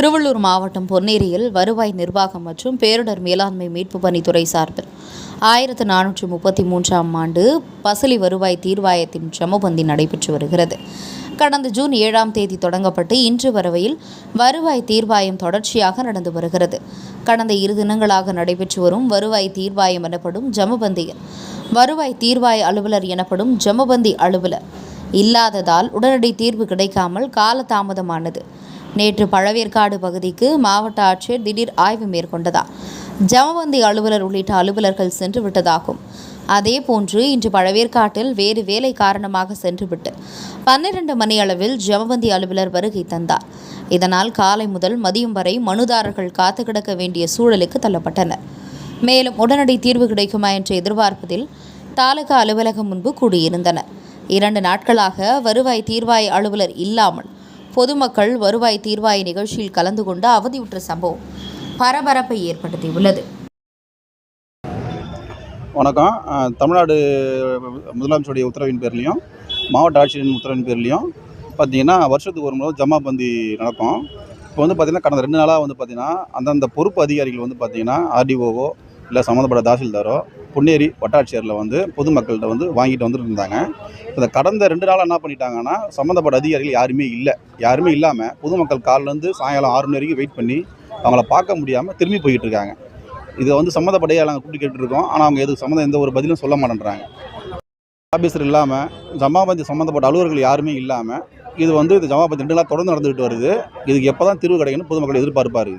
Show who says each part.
Speaker 1: திருவள்ளூர் மாவட்டம் பொன்னேரியில் வருவாய் நிர்வாகம் மற்றும் பேரிடர் மேலாண்மை மீட்பு பணித்துறை சார்பில் ஆயிரத்து நானூற்றி முப்பத்தி மூன்றாம் ஆண்டு பசலி வருவாய் தீர்வாயத்தின் ஜமபந்தி நடைபெற்று வருகிறது. கடந்த ஜூன் ஏழாம் தேதி தொடங்கப்பட்டு இன்று வரவையில் வருவாய் தீர்வாயம் தொடர்ச்சியாக நடந்து வருகிறது. கடந்த இரு தினங்களாக நடைபெற்று வரும் வருவாய் தீர்வாயம் எனப்படும் ஜமபந்தியில் வருவாய் தீர்வாய அலுவலர் எனப்படும் ஜமபந்தி அலுவலர் இல்லாததால் உடனடி தீர்வு கிடைக்காமல் காலதாமதமானது. நேற்று பழவேற்காடு பகுதிக்கு மாவட்ட ஆட்சியர் திடீர் ஆய்வு மேற்கொண்டதா? ஜமவந்தி அலுவலர் உள்ளிட்ட அலுவலர்கள் சென்று விட்டதாகும். அதேபோன்று இன்று பழவேற்காட்டில் வேறு வேலை காரணமாக சென்றுவிட்டு பன்னிரண்டு மணி அளவில் ஜமவந்தி அலுவலர் வருகை தந்தார். இதனால் காலை முதல் மதியம் வரை மனுதாரர்கள் காத்து கிடக்க வேண்டிய சூழலுக்கு தள்ளப்பட்டனர். மேலும் உடனடி தீர்வு கிடைக்குமா என்று எதிர்பார்ப்பதில் தாலுகா அலுவலகம் முன்பு கூடியிருந்தனர். இரண்டு நாட்களாக வருவாய் தீர்வாய் அலுவலர் இல்லாமல் பொதுமக்கள் வருவாய் தீர்வாய நிகழ்ச்சியில் கலந்து கொண்டு அவதியுற்ற சம்பவம் பரபரப்பை ஏற்படுத்தியுள்ளது.
Speaker 2: வணக்கம். தமிழ்நாடு முதலமைச்சருடைய உத்தரவின் பேர்லையும் மாவட்ட ஆட்சியரின் உத்தரவின் பேர்லையும் பார்த்தீங்கன்னா வருஷத்துக்கு ஒரு முறை ஜமாபந்தி நடக்கும். இப்போ வந்து பார்த்திங்கன்னா கடந்த ரெண்டு நாளாக வந்து பார்த்திங்கன்னா அந்தந்த பொறுப்பு அதிகாரிகள் வந்து பார்த்திங்கன்னா ஆர்டிஓவோ இல்லை சம்மந்தப்பட்ட தாசில்தாரோ பொன்னேரி வட்டாட்சியரில் வந்து பொதுமக்கள்கிட்ட வந்து வாங்கிட்டு வந்துட்டு இருந்தாங்க இந்த கடந்த ரெண்டு நாளாக என்ன பண்ணிட்டாங்கன்னா சம்மந்தப்பட்ட அதிகாரிகள் யாருமே இல்லை. யாருமே இல்லாமல் பொதுமக்கள் காலிலேருந்து சாயங்காலம் ஆறு மணி வரைக்கும் வெயிட் பண்ணி அவங்கள பார்க்க முடியாமல் திரும்பி போய்கிட்டு இருக்காங்க. இதை வந்து சம்மந்தப்பட்ட நாங்கள் கூப்பிட்டு கேட்டுருக்கோம் ஆனால் அவங்க எதுக்கு சம்மந்தம் எந்த ஒரு பதிலும் சொல்ல மாட்டேன்றாங்க. ஆஃபீஸர் இல்லாமல் ஜமாபந்தி சம்மந்தப்பட்ட அலுவலர்கள் யாருமே இல்லாமல் இது வந்து இது ஜமாபந்தி ரெண்டு நாள் தொடர்ந்து நடந்துகிட்டு வருது. இதுக்கு எப்போ தான் தீர்வு கிடைக்குன்னு பொதுமக்கள் எதிர்பார்ப்பாரு